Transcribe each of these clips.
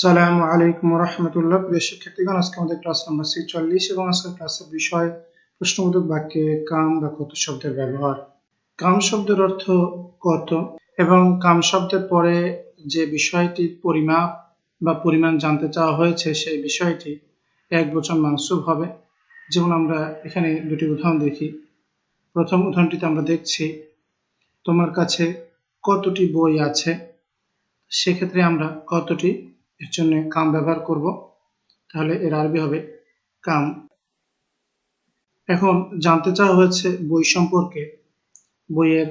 সালামু আলাইকুম রহমতুল্লাহ প্রিয় শিক্ষার্থীগণ, আজকে আমাদের ক্লাস নাম্বার ছেচল্লিশ এবং আজকের ক্লাসের বিষয় প্রশ্নবোধক বাক্যে কাম বা কত শব্দের ব্যবহার। কাম শব্দের অর্থ কত এবং কাম শব্দের পরে যে বিষয়টির পরিমাপ বা পরিমাণ জানতে চাওয়া হয়েছে, সেই বিষয়টি এক বচন মানসুব হবে। যেমন আমরা এখানে দুটি উদাহরণ দেখি। প্রথম উদাহরণটিতে আমরা দেখছি, তোমার কাছে কতটি বই আছে? সেক্ষেত্রে আমরা কতটি এর জন্য কাম ব্যবহার করব। তাহলে এর আরবি হবে কাম। এখন জানতে চাওয়া হয়েছে বই সম্পর্কে, বইয়ের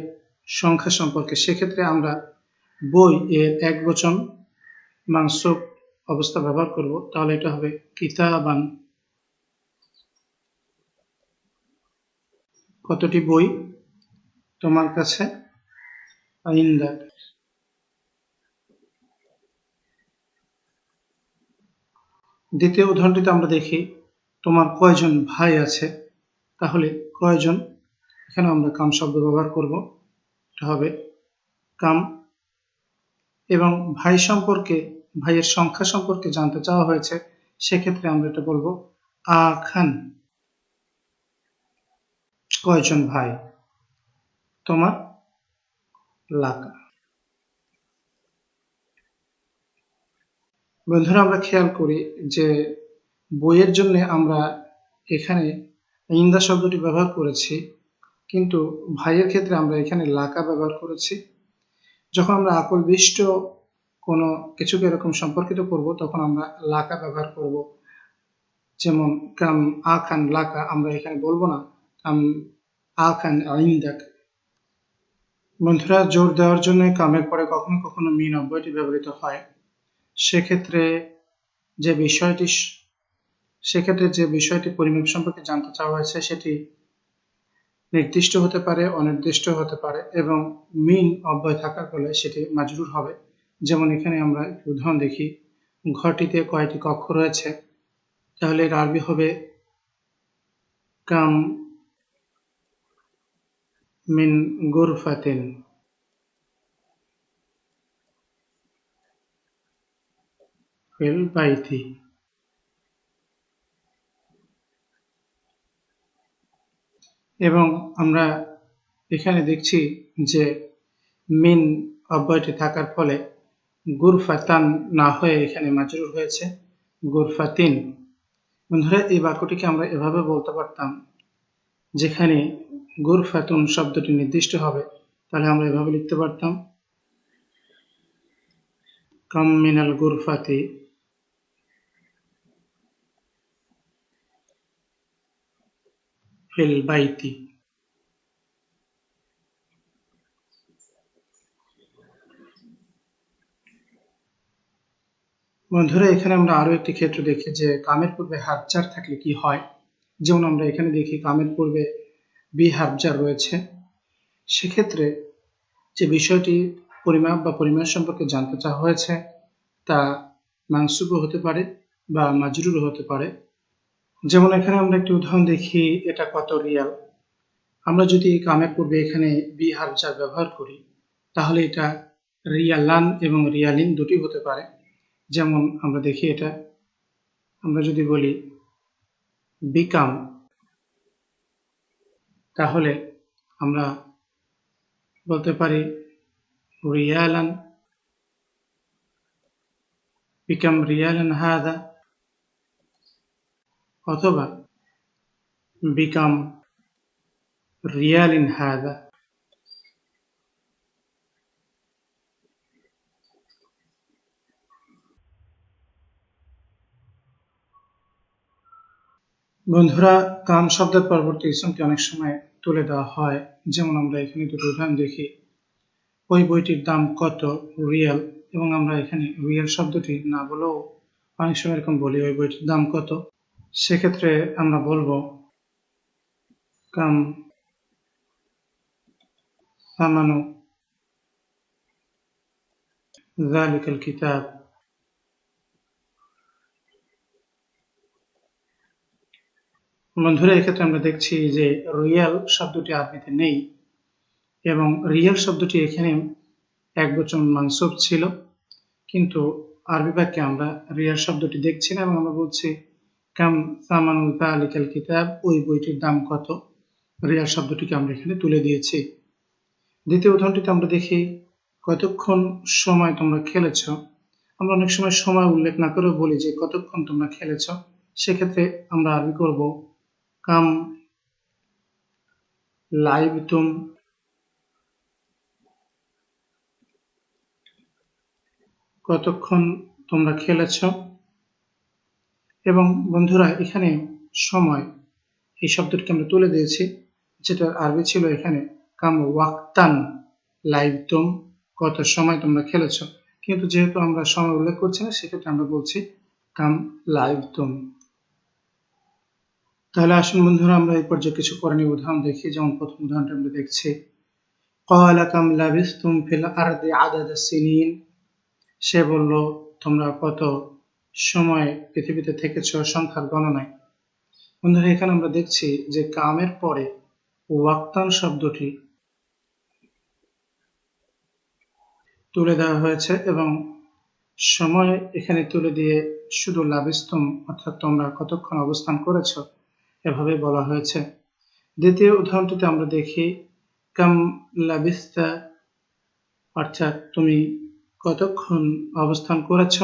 সংখ্যা সম্পর্কে। সেক্ষেত্রে আমরা বই এর এক বচন মাংসব অবস্থা ব্যবহার করব। তাহলে এটা হবে কিতাবান। কতটি বই তোমার কাছে? আইন্দা দ্বিতীয় উদাহরণটিতে আমরা দেখি, তোমার কয়জন ভাই আছে? তাহলে কয়জন? এখানে আমরা কাম শব্দ ব্যবহার করব। এটা হবে কাম এবং ভাই সম্পর্কে, ভাইয়ের সংখ্যা সম্পর্কে জানতে চাওয়া হয়েছে, সেক্ষেত্রে আমরা এটা বলব আখান কয়জন ভাই? তোমার লাকা। বন্ধুরা, আমরা খেয়াল করি যে বইয়ের জন্য আমরা এখানে ইন্দা শব্দটি ব্যবহার করেছি, কিন্তু ভাইয়ের ক্ষেত্রে আমরা এখানে লাকা ব্যবহার করেছি। যখন আমরা আকল বিষ্ট কোনো কিছুকে এরকম সম্পর্কিত করব, তখন আমরা লাকা ব্যবহার করব। যেমন, কাম আখান লাকা, আমরা এখানে বলব না, কাম আখান আইন্দাক। বন্ধুরা, জোর দেওয়ার জন্য কামের পরে কখনো কখনো মিন অব্যয়টি ব্যবহৃত হয়। সেক্ষেত্রে যে বিষয়টি সেক্ষেত্রে যে বিষয়টি পরিমাপ সম্পর্কে জানতে চাওয়া হয়েছে, সেটি নির্দিষ্ট হতে পারে, অনির্দিষ্ট হতে পারে এবং মিন অব্যয় থাকার ফলে সেটি মাজরুর হবে। যেমন এখানে আমরা একটি উদাহরণ দেখি, ঘরটিতে কয়টি কক্ষ রয়েছে, তাহলে এর আরবি হবে কাম মিন গুরফাতিন। ফিল বাইতি এবং আমরা এখানে দেখছি যে মিন অব্যয়টি থাকার ফলে গুরফাতান না হয়ে এখানে মাজরুর হয়েছে। গুরফাতিন বন্ধুরা, এই বাক্যটিকে আমরা এভাবে বলতে পারতাম, যেখানে গুরফাতুন শব্দটি নির্দিষ্ট হবে, তাহলে আমরা এভাবে লিখতে পারতাম, কাম মিনাল গুরফাতি ফিল বাইতি বন্ধুরা, এখানে আমরা আরও একটি ক্ষেত্র দেখি যে কামের পূর্বে হাবজার থাকলে কি হয়? যেমন আমরা এখানে দেখি কামের পূর্বে বি হাবজার রয়েছে। সেক্ষেত্রে যে বিষয়টি পরিমাপ বা পরিমাণ সম্পর্কে জানতে চাওয়া হয়েছে, তা মাংসুবও হতে পারে বা মাজরুরও হতে পারে। যেমন এখানে আমরা একটি উদাহরণ দেখি, এটা কত রিয়াল? আমরা যদি কামের পূর্বে এখানে বি হারজার ব্যবহার করি, তাহলে এটা রিয়ালান এবং রিয়ালিন দুটি হতে পারে। যেমন আমরা দেখি এটা, আমরা যদি বলি বিকাম তাহলে আমরা বলতে পারি রিয়ালান বিকাম রিয়ালান হাদা। অথবা বিকাম রিয়াল ইন হাদা। বন্ধুরা, কাম শব্দের পরবর্তী ইসমটি অনেক সময় তুলে দেওয়া হয়। যেমন আমরা এখানে দুটো উদাহরণ দেখি। ওই বইটির দাম কত? রিয়েল এবং আমরা এখানে রিয়েল শব্দটি না বলেও অনেক সময় এরকম বলি, ওই বইটির দাম কত? সেক্ষেত্রে আমরা বলবো কাম সামানু ذلك الكتاب বন্ধুরা এক্ষেত্রে আমরা দেখছি যে রিয়াল শব্দটি আরবিতে নেই এবং রিয়াল শব্দটি এখানে এক বচন মাংসব ছিল কিন্তু আরবি বাক্যে আমরা রিয়ার শব্দটি দেখছি না এবং আমরা বলছি কাম সামানুল তালিকাল কিতাব, ওই বইটির দাম কত? রিয়ার শব্দটিকে আমরা এখানে তুলে দিয়েছি। দ্বিতীয় উদাহরণটিতে আমরা দেখি, কতক্ষণ সময় তোমরা খেলেছ? আমরা অনেক সময় সময় উল্লেখ না করে বলি যে কতক্ষণ তোমরা খেলেছ। সেক্ষেত্রে আমরা আরবি করব, কাম লাইভ তুম কতক্ষণ তোমরা খেলেছ? এবং বন্ধুরা, এখানে সময়, এই শব্দটিকে আমরা তুলে দিয়েছি, যেটার আরবি ছিল এখানে, কাম ওয়াক্তান, লাইভ তোম, কত সময় তোমরা খেলেছ। কিন্তু যেহেতু আমরা সময় উল্লেখ করছি না, সেক্ষেত্রে আমরা বলছি কাম লাইভ তোম। তাহলে আসুন বন্ধুরা, আমরা এই পর্যায়ে কিছু করণীয় উদাহরণ দেখি। যেমন প্রথম উদাহরণটা আমরা দেখছি কয়লা কাম লাভিস তুম ফিল আর আদাদ সিনিন? সে বলল, তোমরা কত সময় পৃথিবীতে থেকেছ সংখ্যার গণনায়। বন্ধুরা, এখানে আমরা দেখছি যে কামের পরে ওয়াক্তান শব্দটি তুলে দেওয়া হয়েছে এবং সময় এখানে তুলে দিয়ে শুধু লাভিস্তম অর্থাৎ তোমরা কতক্ষণ অবস্থান করেছ, এভাবে বলা হয়েছে। দ্বিতীয় উদাহরণটিতে আমরা দেখি, কাম লাবিস্তা, অর্থাৎ তুমি কতক্ষণ অবস্থান করেছ?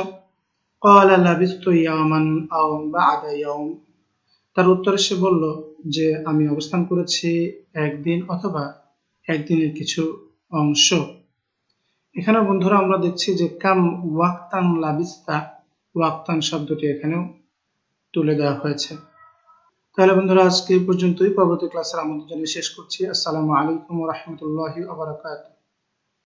কলা লাবিস্তু ইয়ামান আও বাদা ইয়াউম তার উত্তরে সে বলল যে, আমি অবস্থান করেছি একদিন অথবা একদিনের কিছু অংশ। এখানে বন্ধুরা আমরা দেখছি যে, কাম ওয়াক্তান লাবিস্তা, ওয়াক্তান শব্দটি এখানেও তুলে দেওয়া হয়েছে। তাহলে বন্ধুরা, আজকে পর্যন্তই। পরবর্তী ক্লাসের আমাদের জন্য শেষ করছি। আসসালামু আলাইকুম রহমতুল্লাহ আবরাকাতুহ